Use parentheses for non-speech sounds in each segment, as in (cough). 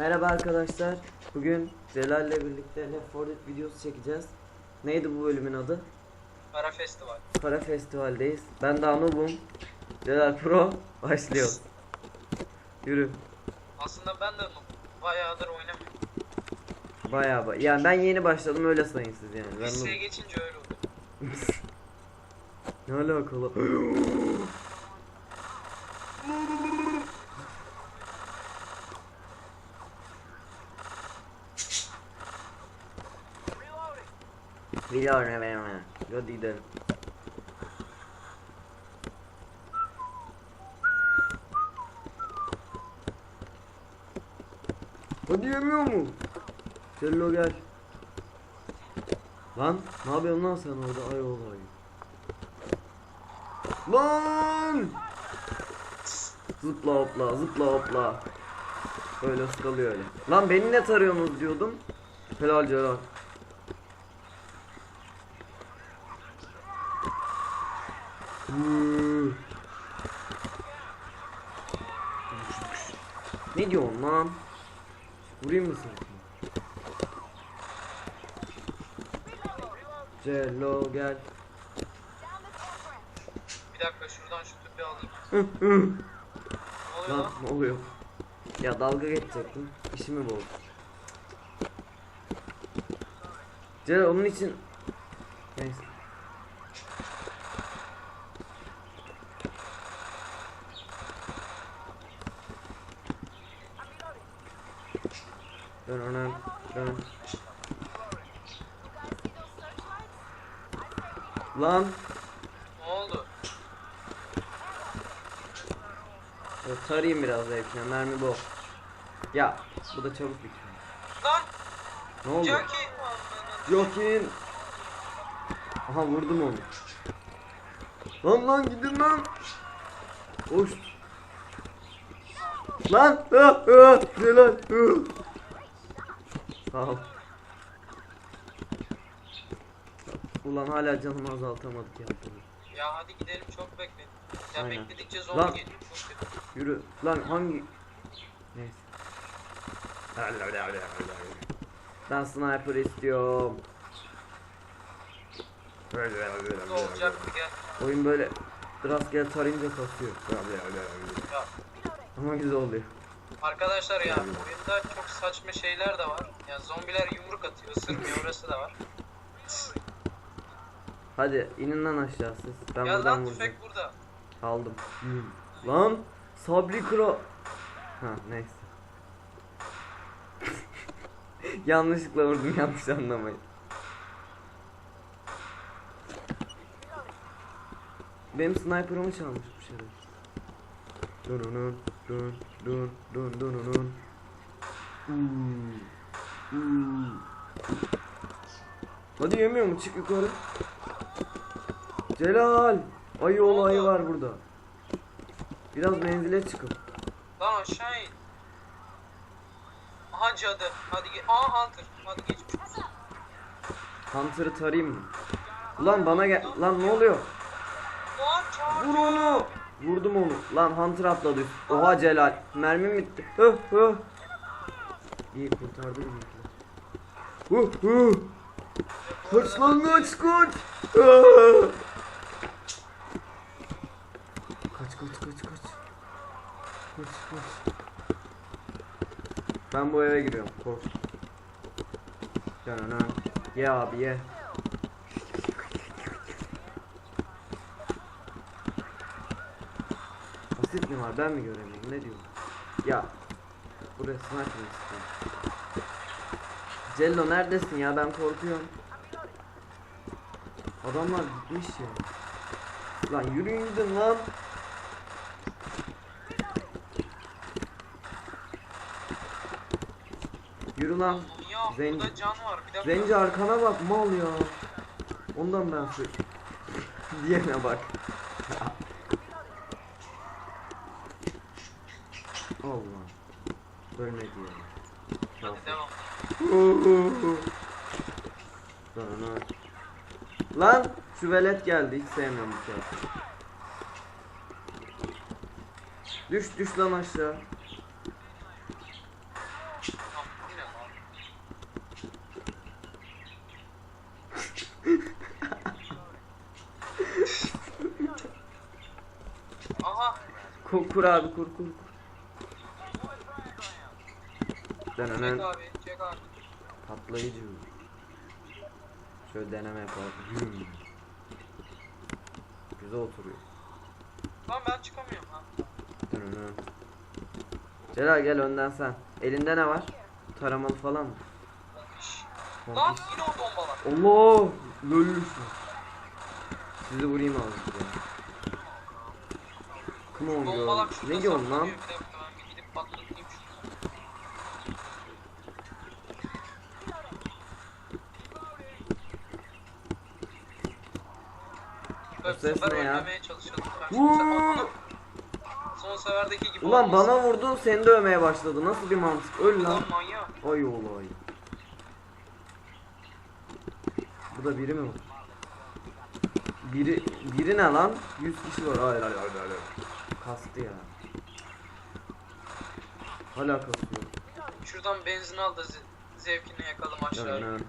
Merhaba arkadaşlar. Bugün Celal ile birlikte Left 4 Dead videosu çekeceğiz. Neydi bu bölümün adı? Para Festival. Para Festival'deyiz. Ben de Anub'um. Celal Pro. Başlıyor. Yürü. Aslında ben de bayağıdır oynamıyorum. Bayağı ba- Yani ben yeni başladım öyle sayın siz yani. Ben Listeye noob. geçince öyle oldu. (laughs) Ne alakalı? Evet. Hadi gidelim. Hadi yemiyor mu? Cello gel. Lan ne yapıyorsun lan sen orada ay olay. Lan! Zıpla hopla zıpla hopla. Böyle ıskalıyor öyle. Lan beni ne tarıyorsunuz diyordum. Helal Celal. Ne diyorsun lan? Vurayım mı seni? Cello gel. Bir dakika şuradan şu tüpü alayım. Hı hı. Ne oluyor Lan lan? ne oluyor? Ya dalga geçecektim. İşimi bozdu. Celal onun için Neyse. Dön dön dön. Lan Ne oldu? ya tarayayım biraz zevkine mermi bol. Ya bu da çabuk bitiyor. Lan! Ne oldu? Jackie! Jokin. Aha vurdum onu. Lan lan gidin lan. Hoş. Lan. Ah, ah, Celal. ah. Sağ ol. Ulan hala canımı azaltamadık ya. Ya hadi gidelim çok bekledim. Ya Aynen. bekledikçe zor Lan. geliyor. Çok kötü. Yürü. Lan hangi? Neyse. Ben sniper istiyorum. Ne olacaktı gel. Oyun böyle rastgele tarayınca kasıyor. Ya. Ama güzel oluyor. Arkadaşlar ya oyunda çok saçma şeyler de var. Ya zombiler yumruk atıyor, ısırmıyor orası da var. Hadi inin lan aşağı siz. Ben ya buradan lan vuracağım. tüfek burada. Aldım. Lan Sabri Kro. Ha neyse. (laughs) Yanlışlıkla vurdum yanlış anlamayın. Benim sniper'ımı çalmış bu şeref. Dun dun dun dun dun dun dun. Hmm. Hmm. Hadi yemiyor mu? Çık yukarı. Celal. Ayı olayı var burada. Biraz menzile çıkıp. Lan aşağı in. Aha cadı. Hadi gel. Aa Hunter. Hadi geç. Hunter'ı tarayayım mı? Ulan bana gel. Lan ne oluyor? Vur onu. Vurdum onu. Lan Hunter atladı. Oha Celal. Mermim bitti. Hı hı. İyi kurtardı bizimkiler. Hı hı. Kaç lan kaç kaç. Ah! Kaç kaç kaç kaç. Kaç kaç. Ben bu eve giriyorum. Kork. Canana. Ye abi ye. Basit mi var? Ben mi göremiyorum? Ne diyorum Ya. Buraya sniper istiyorum. Cello neredesin ya? Ben korkuyorum. Adamlar gitmiş ya. Lan yürüyün gidin lan Yürü lan Ya Zenci. burada can var. Bir dakika. Zenci arkana bak mal ya Ondan ben sür (laughs) Diyene bak Allah Ölmedi ya Hadi devam. Sana. Lan şu velet geldi hiç sevmiyorum bu şarkıyı. Düş düş lan aşağı. Kur abi kur kur kur. Denenen Çek abi, çek abi. patlayıcı. Şöyle deneme yapalım. Hmm. Güzel oturuyor. Lan ben çıkamıyorum ha. Denenen. Celal gel önden sen. Elinde ne var? Taramalı falan mı? Lan yine o dombalar. Allah! Lölüsün. Sizi vurayım abi. ya. Come on Dombalak girl. şurada Ne diyorsun saklanıyor. lan? Bir dakika ben bir gidip patlatayım şunu. O Bak, ses ne ya? Son seferdeki gibi Ulan olmasın. bana vurdun seni dövmeye başladı. Nasıl bir mantık? Öl lan. Lan manyak. Ay olay. Burada biri mi var? Biri biri ne lan? 100 kişi var. Hayır hayır hayır hayır. Kastı ya. Hala kasıyor. Şuradan benzin al da ze- zevkini yakalım aşağıya. Yani.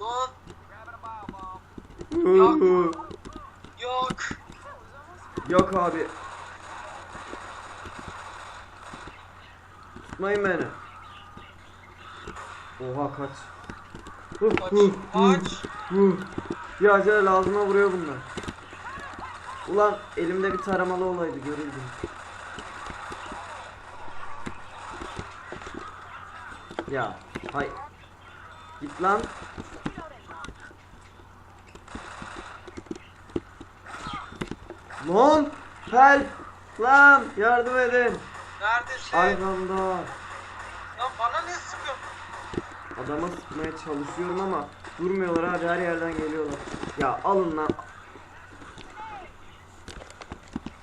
Lan yok. Yok abi. Tutmayın beni. Oha kaç. Huh, Aç, huh, huh, aç. huh. Ya Celal ağzıma vuruyor bunlar. Ulan elimde bir taramalı olaydı görürdüm. Ya hay. Git lan. Lan help lan yardım edin. Neredesin? Arkamda. Lan bana ne sıkıyorsun? Adama sıkmaya çalışıyorum ama durmuyorlar abi her yerden geliyorlar. Ya alın lan.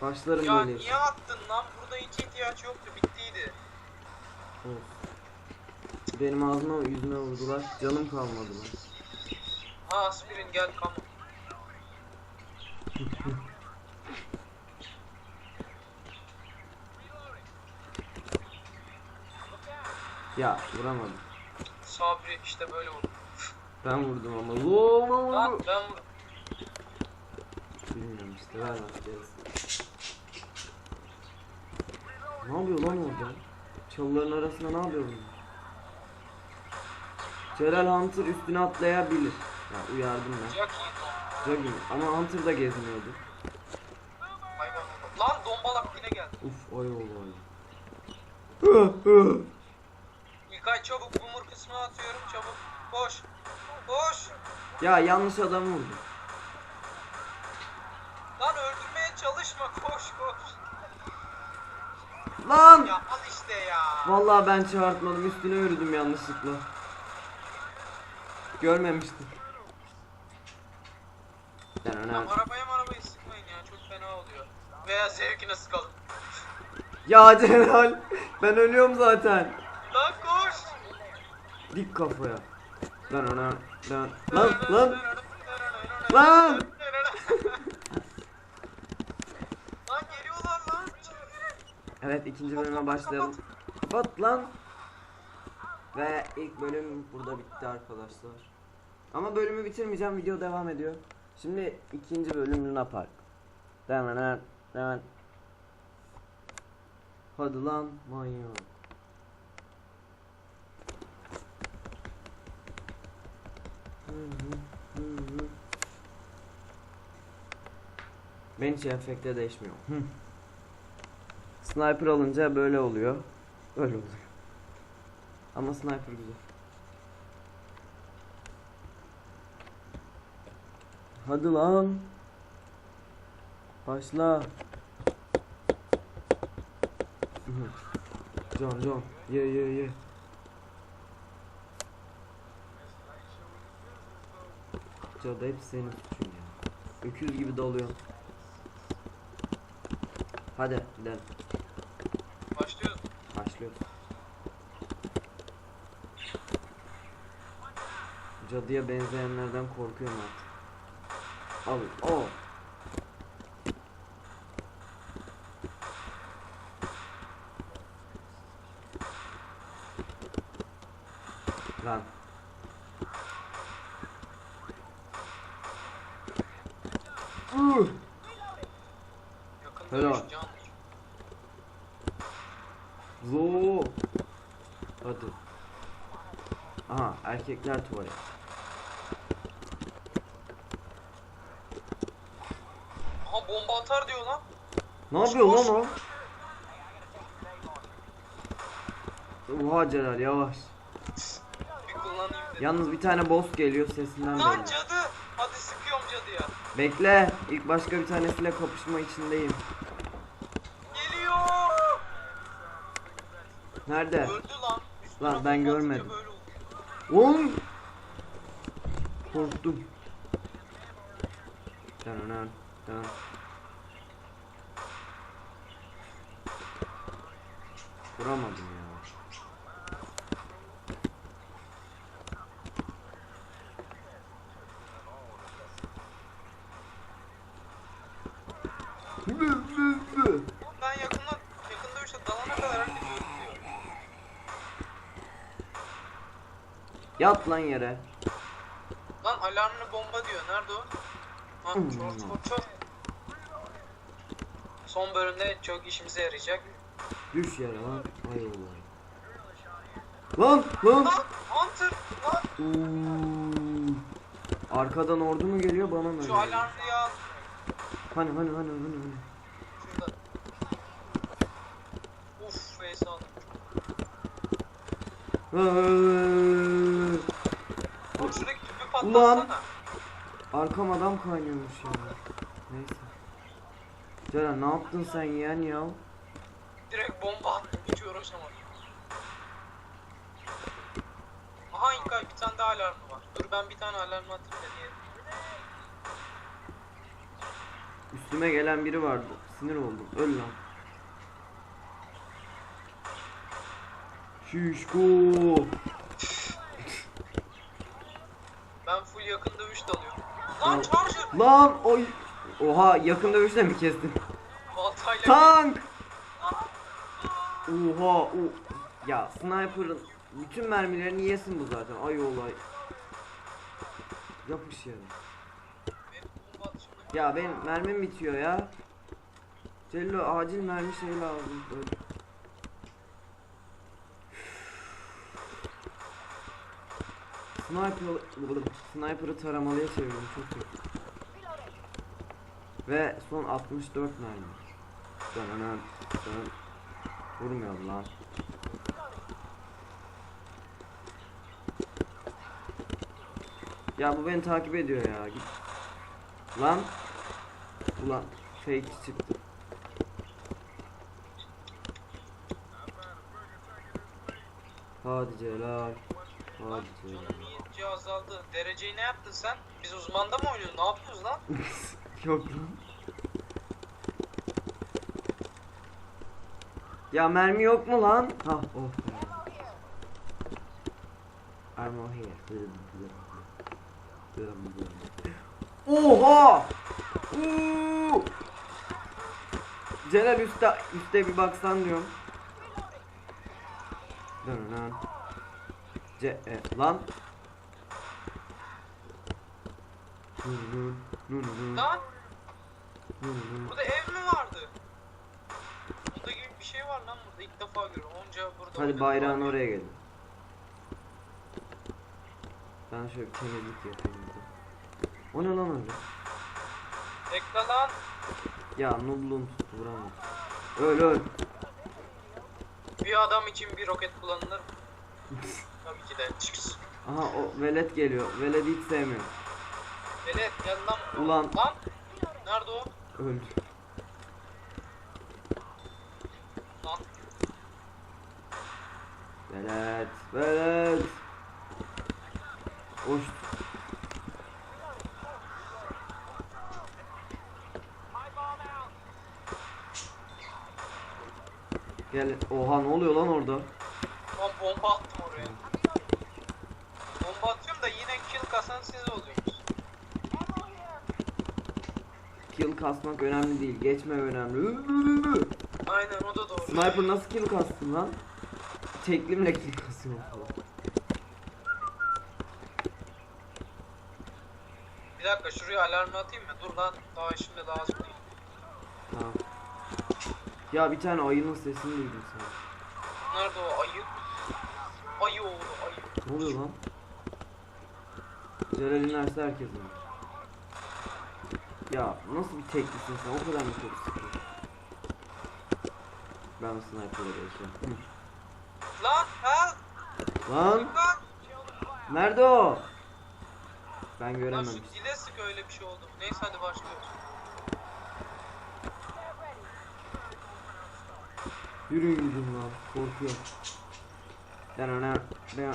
Başlarım Ya böyle. niye attın lan? Burada hiç ihtiyaç yoktu. Bittiydi. Of. Benim ağzıma yüzüme vurdular. Canım kalmadı lan. Ha aspirin gel come. (laughs) Ya vuramadım. Sabri işte böyle oldu. Ben vurdum ama. Lan ben vur- Bilmiyorum işte ver bakacağız. Ne yapıyor lan orada? Çalıların arasında ne yapıyor bunlar? Celal Hunter üstüne atlayabilir. Ya uyardım ben. Jogging. Ama Hunter da gezmiyordu. Hayvan. Lan dombalak yine geldi. Uf ay oldu ay. İlkay çabuk bumur kısmına atıyorum çabuk. Koş. Koş. ya yanlış adam vurdu. Lan öldürmeye çalışma koş koş. Lan! Ya al işte ya. Vallahi ben çağırtmadım üstüne yürüdüm yanlışlıkla. Görmemiştim. Lan arabaya arabaya sıkmayın ya çok fena oluyor. Veya zevkine sıkalım. Ya Celal ben ölüyorum zaten. Lan koş. Dik kafaya. Lan lan lan lan lan. Lan geliyorlar lan. Evet ikinci bölüme başlayalım. Kapat lan. Ve ilk bölüm burada bitti arkadaşlar. Ama bölümü bitirmeyeceğim video devam ediyor. Şimdi ikinci bölüm Luna Park. Demen demen. Hadi lan manyak. Ben hiç efekte değişmiyor. Sniper alınca böyle oluyor. Öyle oluyor. Ama sniper güzel. Hadi lan. Başla. Can can. Ye ye ye. Cadı hep senin suçun ya. Öküz gibi doluyor. Hadi gidelim. Başlıyoruz. Başlıyoruz. Cadıya benzeyenlerden korkuyorum artık. Al. O. Lan. Uh. Helal. Zo. Hadi. Aha erkekler tuvalet. Aha bomba atar diyor lan. Ne yapıyor lan o? Oha Celal yavaş. Bir kullanayım dedim. Yalnız bir tane boss geliyor sesinden Lan belli. cadı. Hadi sıkıyorum cadıya. Bekle. İlk başka bir tanesiyle kapışma içindeyim. Geliyor. Nerede? Öldü lan. Üstüne Lan ben bomba atınca görmedim. böyle oluyor. Oğlum. Korktum. Dananan, dan. Vuramadım ya. Oğlum Ben yakında yakın dövüşte dalana kadar herkes öldü diyor. Yat lan yere. Lan alarmlı bomba diyor. Nerede o? Ha Hmm. çor çor. Son bölümde çok işimize yarayacak. Düş yere lan. Ay olay. Lan lan. Lan Hunter lan Oo. Arkadan ordu mu geliyor bana mı? şu öyle? alarmlıyı al. Hani hani hani hani. hani. Şurada. Uf face aldım. Eee. Oğlum şuradaki tüpü Ulan. Arkam adam kaynıyormuş ya. Neyse. Ceren ne yaptın sen yeğen ya? Direkt bomba attım hiç uğraşamadım. Aha İlkay bir tane daha alarmı var. Dur ben bir tane alarm atayım da diye. Üstüme gelen biri vardı. Sinir oldum. Öl lan. Şişko. Ben full yakın dövüş dalıyorum. Lan charger! Lan oy. Oha yakın dövüşle mi kestin? Baltayla Tank. Oha. O. Ya sniper'ın bütün mermilerini yesin bu zaten. Ay olay. Bomba atışımda Ya benim mermim bitiyor ya. Cello acil mermi şey lazım. Öl. Sniper, sniper'ı taramalıya çevirdim çok kötü. Ve son 64 mermi. Dönen, dön. Vurmuyor lan. Ya bu beni takip ediyor ya. Git. Lan. Ulan fake çıktı. Hadi Celal. Hadi Celal. İyice azaldı. Dereceyi ne yaptın sen? Biz uzmanda mı oynuyoruz? Ne yapıyoruz lan? (laughs) Yok lan. Ya mermi yok mu lan? Ha oh. Armor here. Oha! Oo! Celal üstte üstte bir baksan diyorum. Dön lan. Ce e, lan. Lan burada ev mi vardı? Burada gibi bir şey var lan burada. İlk defa görüyorum. Onca burada Hadi bayrağın var. oraya gelin. Ben şöyle bir temizlik yapayım. bir de. O ne lan öyle? Bekle lan. Ya nublum tuttu vuramadım. Öl öl. Bir adam için bir roket kullanılır? (laughs) Tabii ki de çıksın. Aha o velet geliyor. Veledi hiç sevmiyorum. Velet buraya. Ulan. Lan. Nerede o? Öldü. Lan. Velet. Velet. Hoş. Gel. Oha ne oluyor lan orada? Lan bomba attım oraya. Bomba atıyorum da yine kill kasan siz oluyorsunuz. Kill kasmak önemli değil. Geçme önemli. Aynen o da doğru. Sniper nasıl kill kastın lan? Teklimle kill kasıyor. Bir dakika şuraya alarm atayım mı? Dur lan daha şimdi lazım değil. Tamam. Ya bir tane ayının sesini duydum sana. Nerede o ayı? Ayı oğlu ayı. Ne oluyor lan? Celal inerse herkes iner. Ya nasıl bir teklisin sen? O kadar mı çok sıkıyorsun? Ben sniper'la geçiyorum. Lan ha? Lan! Nerede o? Ben Lan görememiştim. şu dile sık öyle bir şey oldu. Neyse hadi başlıyoruz. Yürüyün gidin lan. Korkuyorum. Dana dana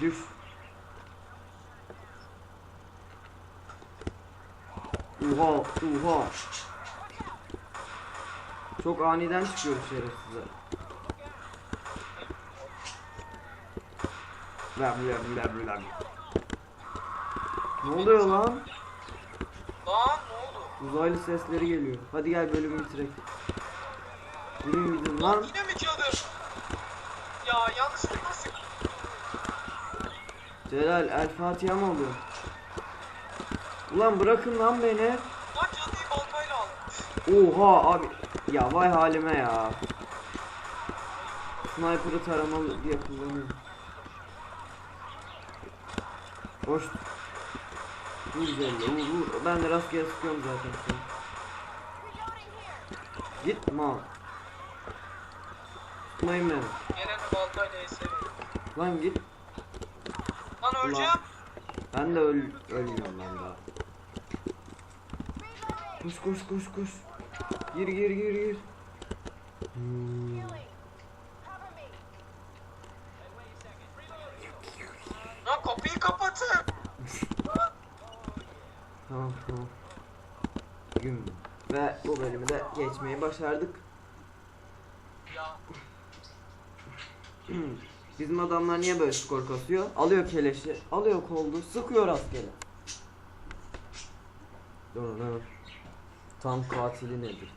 Düş. Oha oha. Çok aniden çıkıyor şerefsizler. Bla bla bla bla. Ne oluyor lan? Lan ne oldu? Uzaylı sesleri geliyor. Hadi gel bölümü bitirek. Yürüyün gidin lan. Yine mi cadı? Ya yanlışlıkla sık. Celal El Fatiha mı oluyor? Ulan bırakın lan beni. Lan cadıyı baltayla aldım. Oha abi. Ya vay halime ya. Sniper'ı taramalı diye kullanıyorum. Hoş. Vur Celal vur vur. Ben de rastgele sıkıyorum zaten seni. Git mal. Tutmayın beni. Baltayla. Lan git. Lan öleceğim. Ben de öl ölmüyorum ben daha. Koş koş koş koş. Gir gir gir gir. Hmm. Lan kapıyı kapatın. Tamam tamam. Gün. Ve bu bölümü de geçmeyi başardık. Bizim adamlar niye böyle skor kasıyor? Alıyor keleşi, alıyor koldu, sıkıyor rastgele. Dur dur. Tam katili nedir?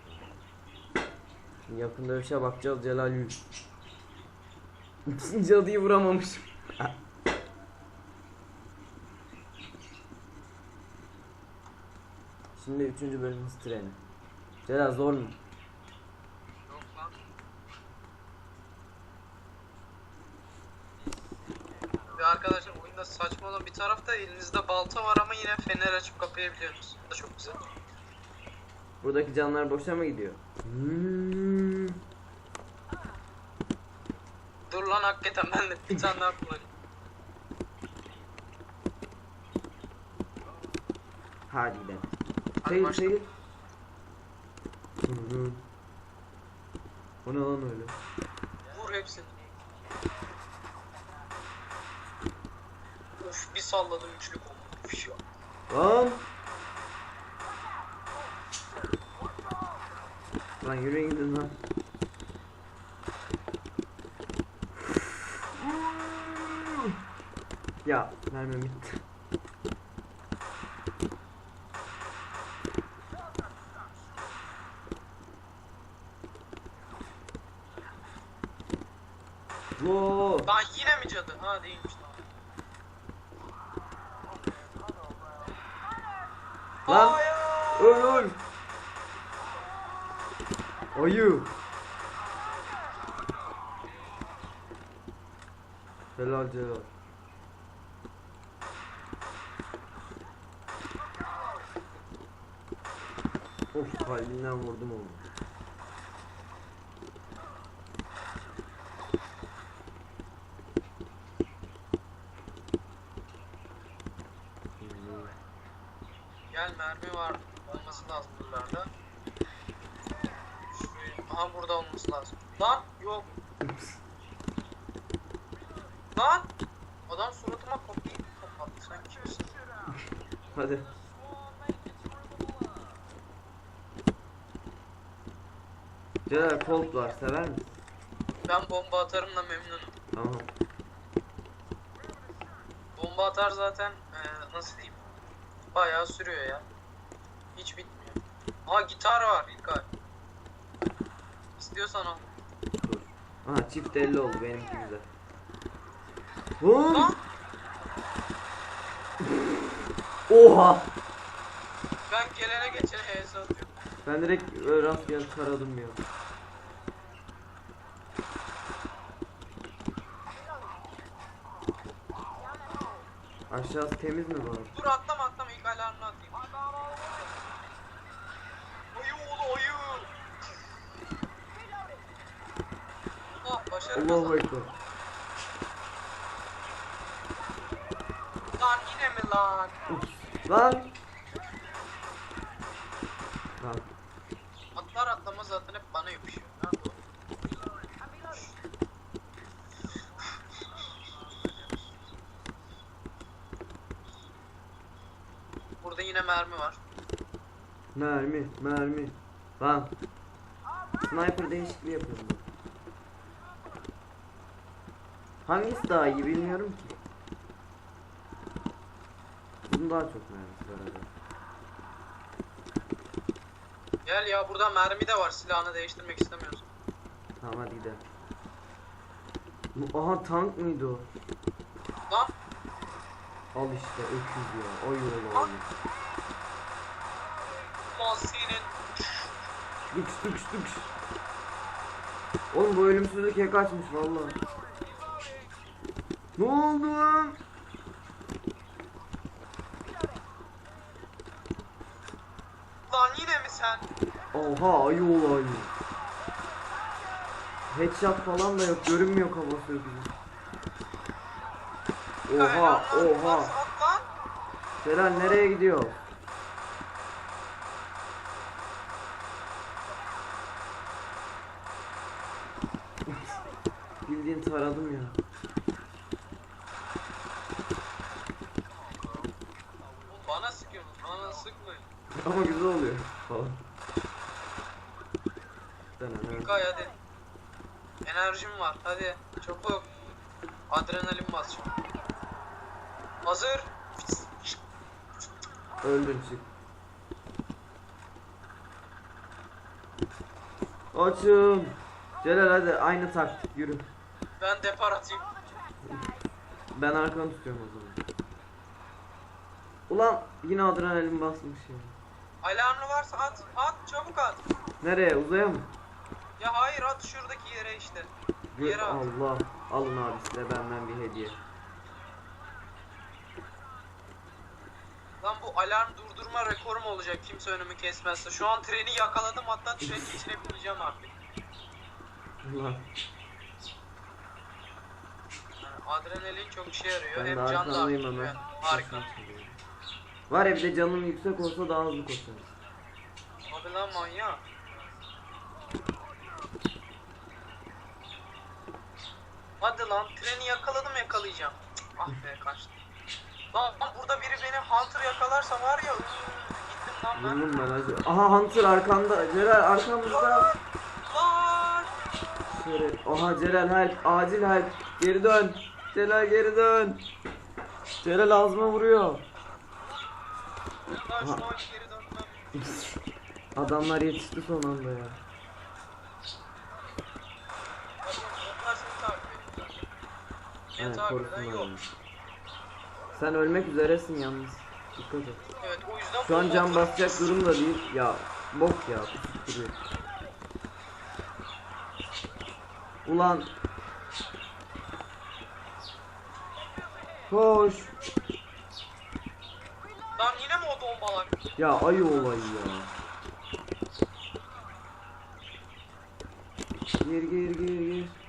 Yakında bir şeye bakacağız Celal Yüz. Cadıyı vuramamışım. Şimdi üçüncü bölümümüz treni. Celal zor mu? arkadaşlar oyunda saçma olan bir tarafta elinizde balta var ama yine fener açıp kapayabiliyorsunuz. Bu da çok güzel. Buradaki canlar boşa mı gidiyor? Hmm. Dur lan hakikaten ben de bir tane daha kullanayım. Hadi gidelim. Başla. Hı hı. O ne lan öyle? Vur hepsini. Uf bir salladım üçlük oldu. Üf ya. Lan! Lan yürüyün gidin lan. Ya mermim bitti. Lan yine mi cadı? Ha değilmiş lan. Mermi var. Olması lazım buralarda. Şuraya. Aha burada olması lazım. Lan yok. Lan. Adam suratıma kapıyı kapattı. Sen kimsin? Hadi. Celal Colt var sever misin? Ben bomba atarım da memnunum. Tamam. Bomba atar zaten eee, nasıl diyeyim? Bayağı sürüyor ya. Hiç bitmiyor. Aa gitar var İlkay. İstiyorsan al. Dur. Aha çift elli oldu benimki güzel. Lan! Lan Oha! ben gelene geçene HS atıyorum. Ben direkt öyle rastgele taradım ya. Aşağısı temiz mi bu arada? Dur atlama atlama ilk alarmını atayım. Allah başarı Allahu kazandı. Ekber. Lan yine mi lan? Lan! Lan. Atlar atlama zaten hep bana yapışıyor. Nerede o? Burada yine mermi var. Mermi, mermi. Lan. Sniper değişikliği yapıyorum ben. Hangisi daha iyi bilmiyorum ki. Bunun daha çok mermisi var herhalde. Gel ya burada mermi de var. Silahını değiştirmek istemiyorsun. Tamam hadi gidelim. Bu- Aha tank mıydı o? Lan Al işte öküz ya. Oy oy oy. Dıkş dıkş dıkş. Oğlum bu ölümsüzlük hack açmış vallahi. Ne oldu lan? Lan yine mi sen? Oha ayı ol ayı. Headshot falan da yok görünmüyor kafası öküzün. Oha oha. Celal nereye gidiyor? Bildiğin taradım ya. Oğlum Bana sıkıyorsun. Bana sıkmayın. Ama güzel oluyor falan. Dene, Kay hadi. Enerjim var. Hadi. Çabuk. Adrenalin bas şimdi. Hazır. Öldün çık. Açım. Celal hadi aynı taktik yürü. Ben depar atayım. Ben arkanı tutuyorum o zaman. Ulan yine adrenalin basmış ya. Alarmı varsa at. At. Çabuk at. Nereye uzaya mı? Ya hayır at şuradaki yere işte. Gö- Yere at. Allah. Alın abi size benden bir hediye. Lan bu alarm durdurma rekorum olacak kimse önümü kesmezse. Şu an treni yakaladım hatta (laughs) treni geçirebileceğim artık. Ulan. Yani adrenalin çok işe yarıyor. Ben de Hem can da arkandayım hemen. Harika. Var ya bir de canım yüksek olsa daha hızlı koşarız. Abi lan manyak. Hadi lan treni yakaladım yakalayacağım. Cık, Ah be kaçtı. Lan, lan burada biri beni Hunter yakalarsa var ya ıı, gittim lan ben. Ben hadi. Aha Hunter arkanda. Celal arkamızda. Lan! Şöyle. Oha Celal help. Acil help. Geri dön. Celal geri dön. Celal ağzıma vuruyor. Lan şu Aha. an geri dönmem. Adamlar yetişti son anda ya. Bak, Onlar seni takip ediyor. Evet yok. onu. Sen ölmek üzeresin yalnız. Dikkat et. Evet o yüzden Şu an bu can basacak durumda değil. Ya bok ya. duruyor. Ulan. Koş. Lan yine mi o dombalak? Ya ayı olayı ya. Gir gir gir gir.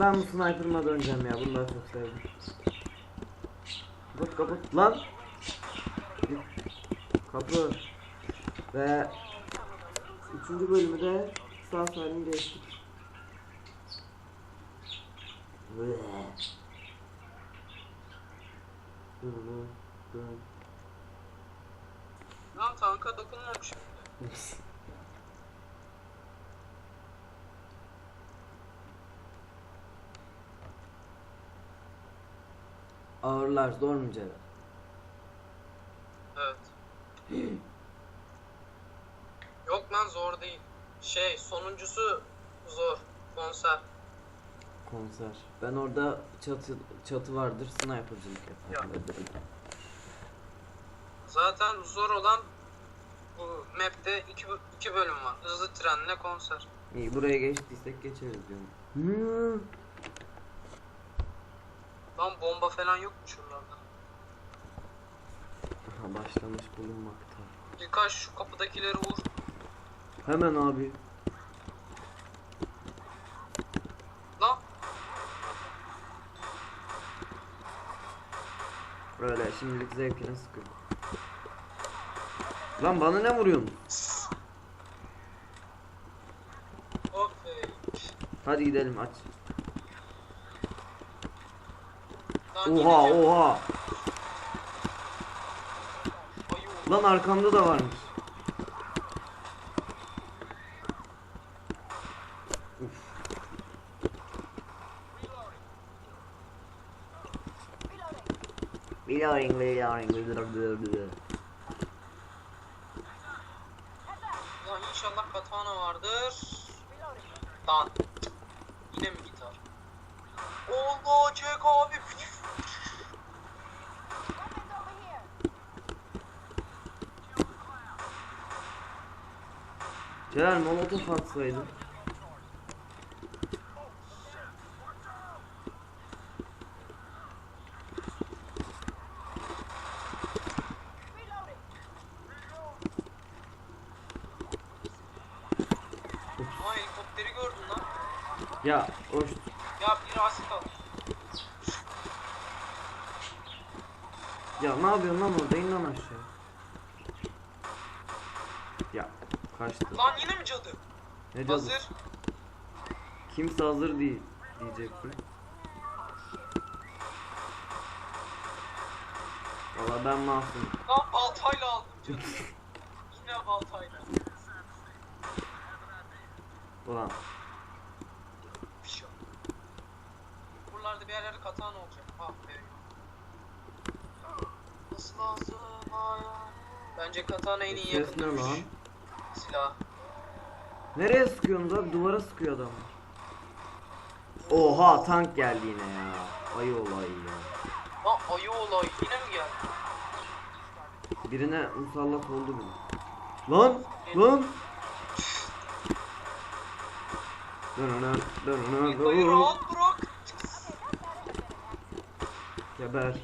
Ben bu sniper'ıma döneceğim ya. Bunu daha çok sevdim. Kapat kapat. Lan. Kapı. Ve üçüncü bölümü de sağ salim geçtik. Ve. Lan tanka dokunmamışım. Ağırlar zor mu Celal? Evet. (clears throat) Yok lan zor değil. Şey sonuncusu zor. Konser. Konser. Ben orada çatı çatı vardır sniper'cılık yaparım. Zaten zor olan Bu map'te iki, iki bölüm var. Hızlı trenle konser. İyi buraya geçtiysek geçeriz diyorum. Hmm. Lan bomba falan yok mu şuralarda? Aha başlamış bulunmakta. Birkaç şu kapıdakileri vur. Hemen abi. Lan Öyle şimdilik zevkine sıkın. Lan bana ne vuruyorsun? Hadi gidelim aç. Lan Oha oha. Lan arkamda da varmış. Reloading, reloading, reloading. Lan inşallah katana vardır. Lan. Yine mi gitar? Allah çek abi. Celal molotof atsaydın. Aa helikopteri gördün lan. Ya hoş. Ya bir asit al. Ya ne yapıyorsun lan orada in lan aşağı. Kaçtı. Lan yine mi cadı? Ne cadı? Hazır. Kimse hazır değil diyecektim. Valla ben masum. Lan baltayla aldım cadı. yine baltayla. Ulan Bir şey. Buralarda bir yerlerde katana olacak. Ah be. Nasıl lazım? Bence katana en iyi ses ne yakın lan? Silahı. Nereye sıkıyorsun da? Duvara sıkıyor adam. Oha tank geldi yine ya. Ayı olayı ya. Lan ayı olayı yine mi geldi? Birine musallat oldu mu? Lan! Lan! Dönönön. rahat bırak. Geber.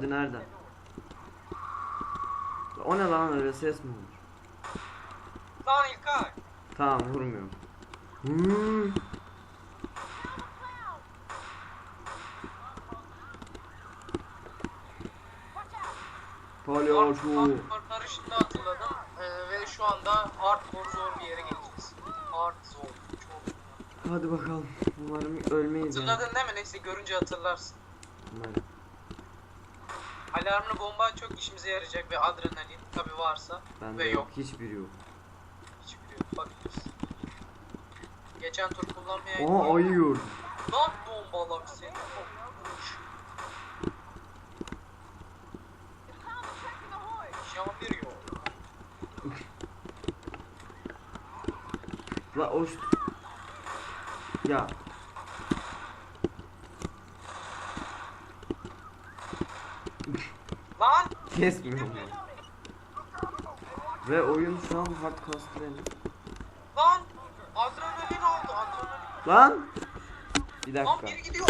Hadi nereden? O ne lan öyle ses mi olur? Lan İlkay. Tamam vurmuyorum. Hmm. Palyaço. Şimdi hatırladım Ee, ve şu anda hardcore zor bir yere geleceğiz. Hard zor. Çok. Hadi bakalım. Umarım ölmeyiz yani. Hatırladın değil mi? Neyse görünce hatırlarsın. Umarım. Alarmlı bomba çok işimize yarayacak ve adrenalin tabi varsa Bende ve yok. Hiçbiri yok. Hiçbiri yok. Bakıyoruz. Geçen tur kullanmaya Aa ayı gördüm. Lan bombalak seni. La hoş. Ya. Lan! Kesmiyorum ya. Ve oyun şu an hard cast benim. Lan! Adrenalin oldu adrenalin. Lan! Bir Lan dakika. biri gidiyor.